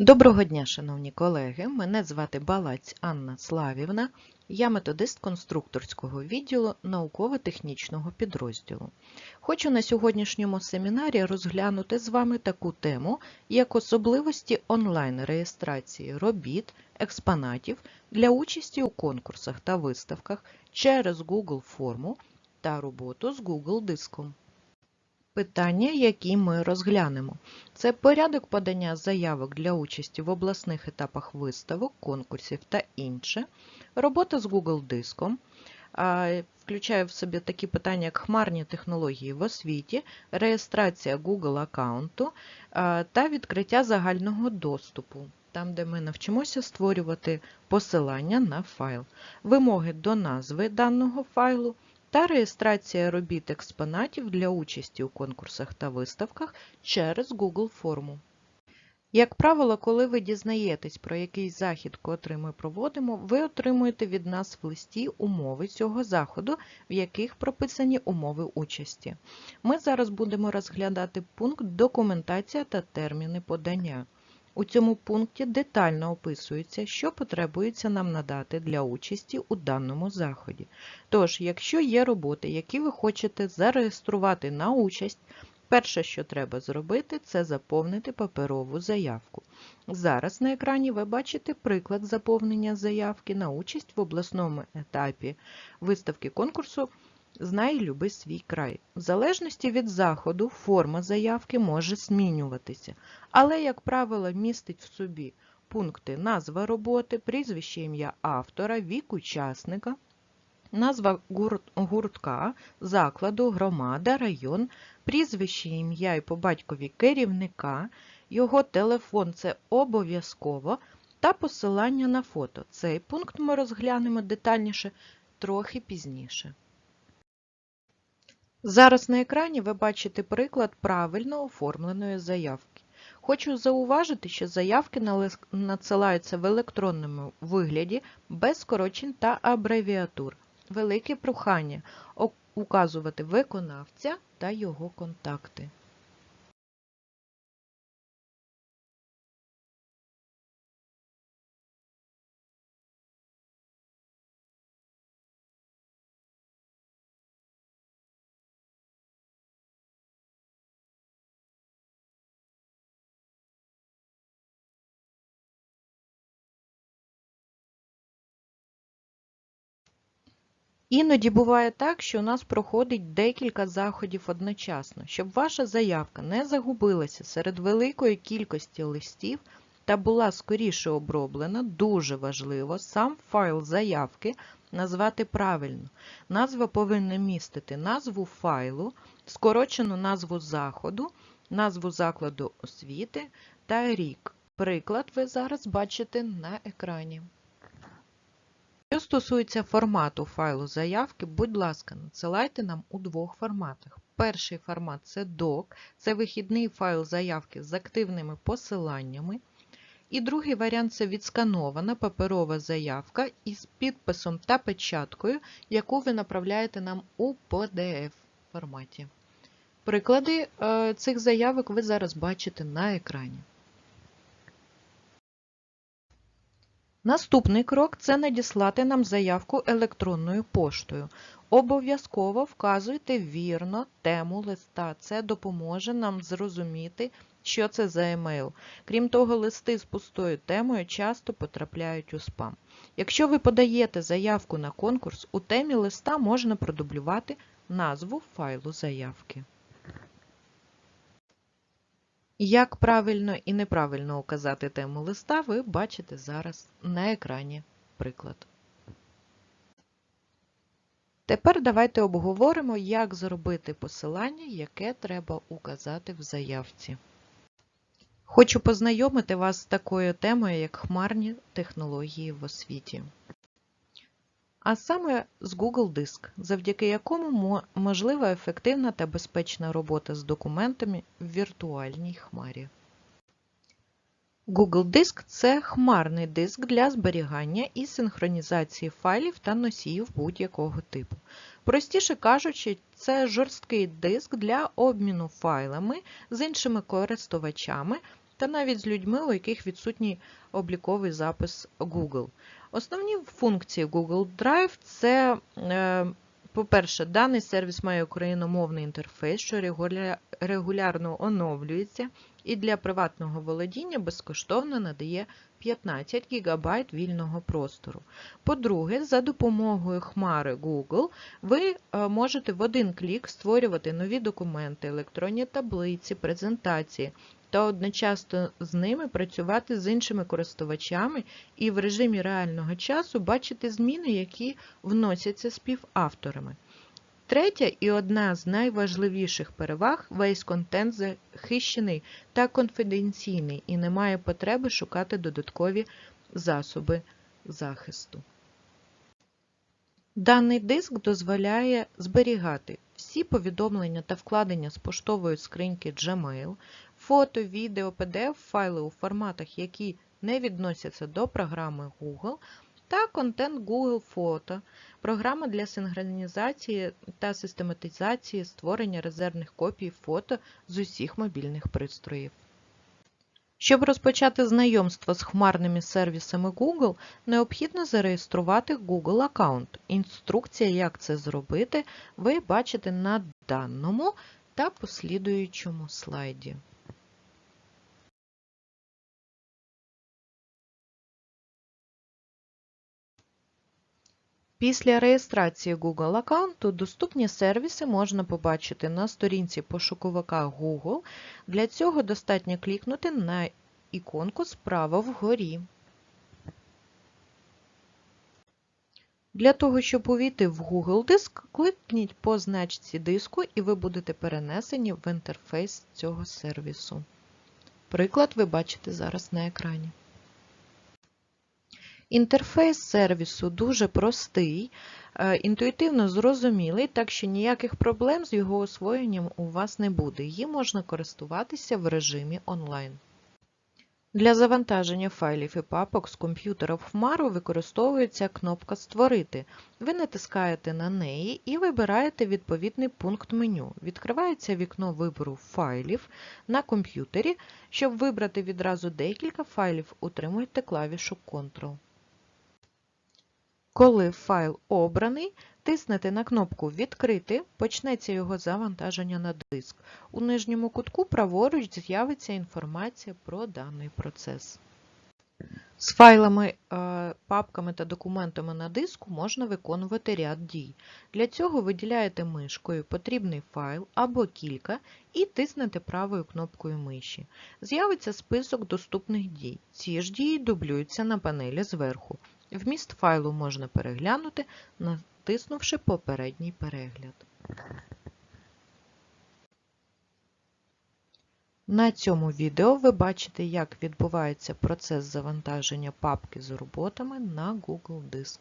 Доброго дня, шановні колеги! Мене звати Балаць Анна Славівна. Я методист конструкторського відділу науково-технічного підрозділу. Хочу на сьогоднішньому семінарі розглянути з вами таку тему, як особливості онлайн-реєстрації робіт, експонатів для участі у конкурсах та виставках через Google форму та роботу з Google диском. Питання, які ми розглянемо, це порядок подання заявок для участі в обласних етапах виставок, конкурсів та інше, робота з Google диском, включає в собі такі питання, як хмарні технології в освіті, реєстрація Google аккаунту та відкриття загального доступу, там, де ми навчимося створювати посилання на файл, вимоги до назви даного файлу, та реєстрація робіт експонатів для участі у конкурсах та виставках через Google форму. Як правило, коли ви дізнаєтесь про якийсь захід, котрий ми проводимо, ви отримуєте від нас в листі умови цього заходу, в яких прописані умови участі. Ми зараз будемо розглядати пункт Документація та терміни подання. У цьому пункті детально описується, що потребується нам надати для участі у даному заході. Тож, якщо є роботи, які ви хочете зареєструвати на участь, перше, що треба зробити, це заповнити паперову заявку. Зараз на екрані ви бачите приклад заповнення заявки на участь в обласному етапі виставки конкурсу Знай люби свій край. В залежності від заходу форма заявки може змінюватися, але, як правило, містить в собі пункти назва роботи, прізвище ім'я автора, вік учасника, назва гуртка, закладу, громада, район, прізвище ім'я і по батькові керівника, його телефон це обов'язково, та посилання на фото. Цей пункт ми розглянемо детальніше трохи пізніше. Зараз на екрані ви бачите приклад правильно оформленої заявки. Хочу зауважити, що заявки надсилаються в електронному вигляді без скорочень та абревіатур. Велике прохання указувати виконавця та його контакти. Іноді буває так, що у нас проходить декілька заходів одночасно. Щоб ваша заявка не загубилася серед великої кількості листів та була скоріше оброблена, дуже важливо сам файл заявки назвати правильно. Назва повинна містити назву файлу, скорочену назву заходу, назву закладу освіти та рік. Приклад ви зараз бачите на екрані. Що стосується формату файлу заявки, будь ласка, надсилайте нам у двох форматах. Перший формат це DOC, це вихідний файл заявки з активними посиланнями. І другий варіант це відсканована паперова заявка із підписом та печаткою, яку ви направляєте нам у PDF форматі. Приклади е, цих заявок ви зараз бачите на екрані. Наступний крок це надіслати нам заявку електронною поштою. Обов'язково вказуйте вірно тему листа. Це допоможе нам зрозуміти, що це за емейл. Крім того, листи з пустою темою часто потрапляють у спам. Якщо ви подаєте заявку на конкурс, у темі листа можна продублювати назву файлу заявки. Як правильно і неправильно указати тему листа, ви бачите зараз на екрані приклад. Тепер давайте обговоримо, як зробити посилання, яке треба указати в заявці. Хочу познайомити вас з такою темою, як хмарні технології в освіті а саме з Google Диск, завдяки якому можлива ефективна та безпечна робота з документами в віртуальній хмарі. Google Диск це хмарний диск для зберігання і синхронізації файлів та носіїв будь-якого типу. Простіше кажучи, це жорсткий диск для обміну файлами з іншими користувачами та навіть з людьми, у яких відсутній обліковий запис Google. Основні функції Google Drive це, е, по-перше, даний сервіс має україномовний інтерфейс, що регулярно оновлюється і для приватного володіння безкоштовно надає 15 ГБ вільного простору. По-друге, за допомогою Хмари Google ви е, можете в один клік створювати нові документи, електронні таблиці, презентації та одночасно з ними працювати з іншими користувачами і в режимі реального часу бачити зміни, які вносяться співавторами. Третя і одна з найважливіших переваг весь контент захищений та конфіденційний і не має потреби шукати додаткові засоби захисту. Даний диск дозволяє зберігати всі повідомлення та вкладення з поштової скриньки Gmail, фото, відео, PDF файли у форматах, які не відносяться до програми Google, та контент Google Фото, програма для синхронізації та систематизації створення резервних копій фото з усіх мобільних пристроїв. Щоб розпочати знайомство з хмарними сервісами Google, необхідно зареєструвати Google аккаунт. Інструкція, як це зробити, ви бачите на даному та послідуючому слайді. Після реєстрації Google аккаунту доступні сервіси можна побачити на сторінці пошуковика Google. Для цього достатньо клікнути на іконку справа вгорі. Для того, щоб увійти в Google диск, кликніть по значці диску і ви будете перенесені в інтерфейс цього сервісу. Приклад ви бачите зараз на екрані. Інтерфейс сервісу дуже простий, е, інтуїтивно зрозумілий, так що ніяких проблем з його освоєнням у вас не буде. Їм можна користуватися в режимі онлайн. Для завантаження файлів і папок з комп'ютера в Хмару використовується кнопка Створити. Ви натискаєте на неї і вибираєте відповідний пункт меню. Відкривається вікно вибору файлів на комп'ютері. Щоб вибрати відразу декілька файлів, утримуйте клавішу Ctrl. Коли файл обраний, тиснете на кнопку Відкрити, почнеться його завантаження на диск. У нижньому кутку праворуч з'явиться інформація про даний процес. З файлами, е, папками та документами на диску можна виконувати ряд дій. Для цього виділяєте мишкою потрібний файл або кілька і тиснете правою кнопкою миші. З'явиться список доступних дій. Ці ж дії дублюються на панелі зверху. Вміст файлу можна переглянути, натиснувши попередній перегляд. На цьому відео ви бачите, як відбувається процес завантаження папки з роботами на Google Диск.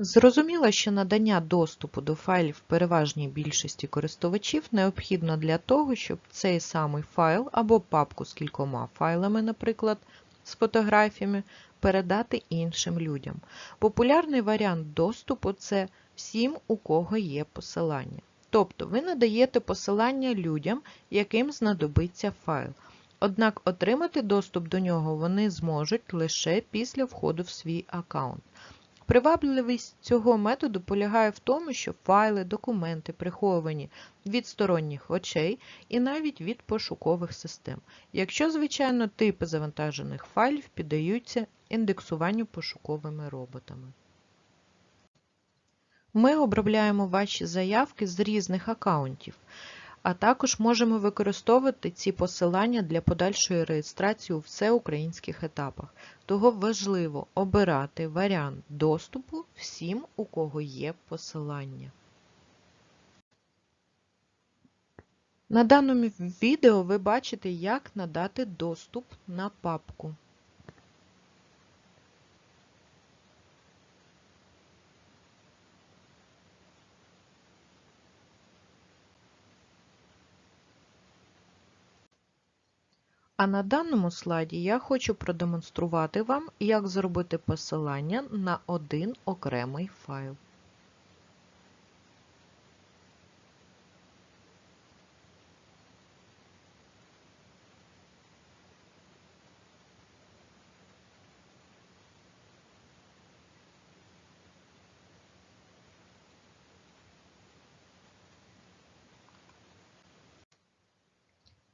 Зрозуміло, що надання доступу до файлів переважній більшості користувачів необхідно для того, щоб цей самий файл або папку з кількома файлами, наприклад, з фотографіями, передати іншим людям. Популярний варіант доступу це всім, у кого є посилання. Тобто ви надаєте посилання людям, яким знадобиться файл. Однак отримати доступ до нього вони зможуть лише після входу в свій аккаунт. Привабливість цього методу полягає в тому, що файли, документи приховані від сторонніх очей і навіть від пошукових систем, якщо, звичайно, типи завантажених файлів піддаються індексуванню пошуковими роботами. Ми обробляємо ваші заявки з різних аккаунтів а також можемо використовувати ці посилання для подальшої реєстрації у всеукраїнських етапах. Того важливо обирати варіант доступу всім, у кого є посилання. На даному відео ви бачите, як надати доступ на папку. А на даному слайді я хочу продемонструвати вам, як зробити посилання на один окремий файл.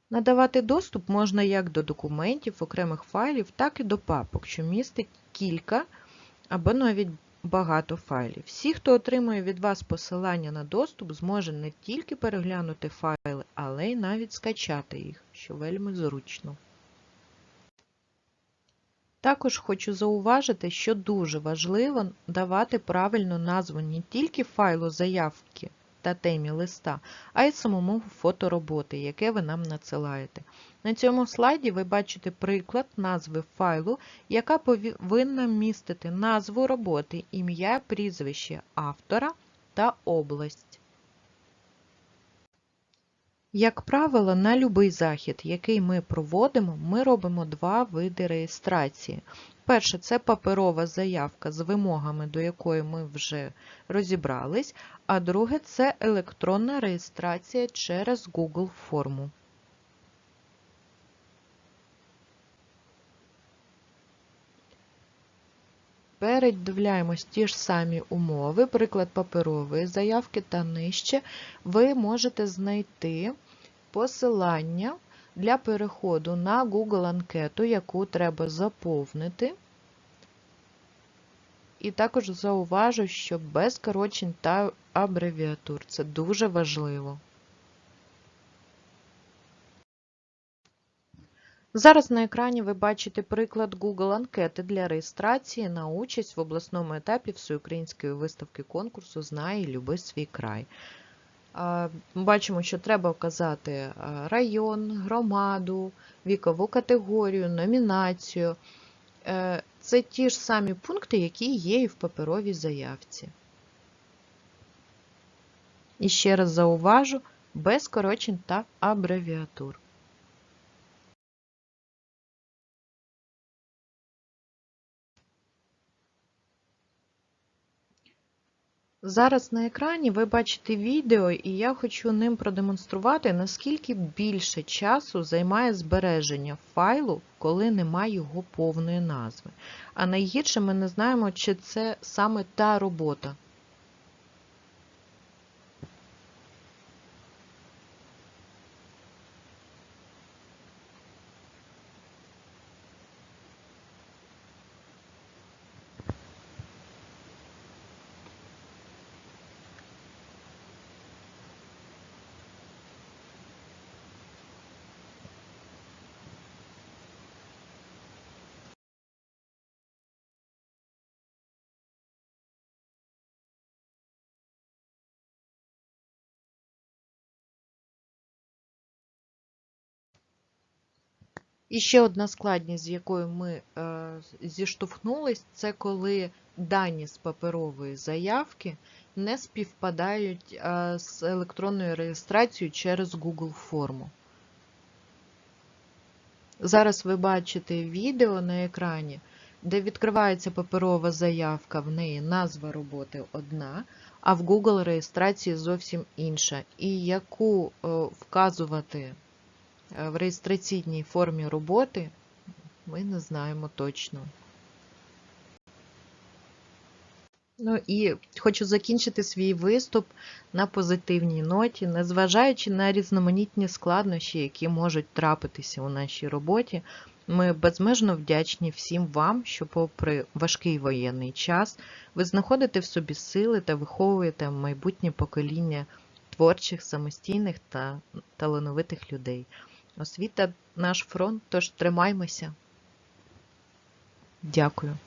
Надавати доступ можна як до документів, окремих файлів, так і до папок, що містить кілька або навіть багато файлів. Всі, хто отримує від вас посилання на доступ, зможе не тільки переглянути файли, але й навіть скачати їх, що вельми зручно. Також хочу зауважити, що дуже важливо давати правильну назву не тільки файлу заявки та темі листа, а й самому фотороботи, яке ви нам надсилаєте. На цьому слайді ви бачите приклад назви файлу, яка повинна містити назву роботи, ім'я, прізвище автора та область. Як правило, на будь-який захід, який ми проводимо, ми робимо два види реєстрації. Перше, це паперова заявка з вимогами, до якої ми вже розібрались, а друге це електронна реєстрація через Google форму. Передивляємось ті ж самі умови, приклад паперової заявки та нижче, ви можете знайти посилання для переходу на Google анкету, яку треба заповнити. І також зауважу, що без скорочень та абревіатур. Це дуже важливо. Зараз на екрані ви бачите приклад Google анкети для реєстрації на участь в обласному етапі всеукраїнської виставки конкурсу Знай і люби свій край. Ми бачимо, що треба вказати район, громаду, вікову категорію, номінацію. Е, це ті ж самі пункти, які є і в паперовій заявці. І ще раз зауважу, без скорочень та абревіатур. Зараз на екрані ви бачите відео, і я хочу ним продемонструвати, наскільки більше часу займає збереження файлу, коли немає його повної назви. А найгірше ми не знаємо, чи це саме та робота, І ще одна складність, з якою ми е, зіштовхнулись, це коли дані з паперової заявки не співпадають е, з електронною реєстрацією через Google форму. Зараз ви бачите відео на екрані, де відкривається паперова заявка, в неї назва роботи одна, а в Google реєстрації зовсім інша. І яку е, вказувати в реєстраційній формі роботи ми не знаємо точно. Ну і хочу закінчити свій виступ на позитивній ноті, незважаючи на різноманітні складнощі, які можуть трапитися у нашій роботі, ми безмежно вдячні всім вам, що, попри важкий воєнний час, ви знаходите в собі сили та виховуєте майбутнє покоління творчих, самостійних та талановитих людей. Освіта наш фронт, тож тримаймося. Дякую.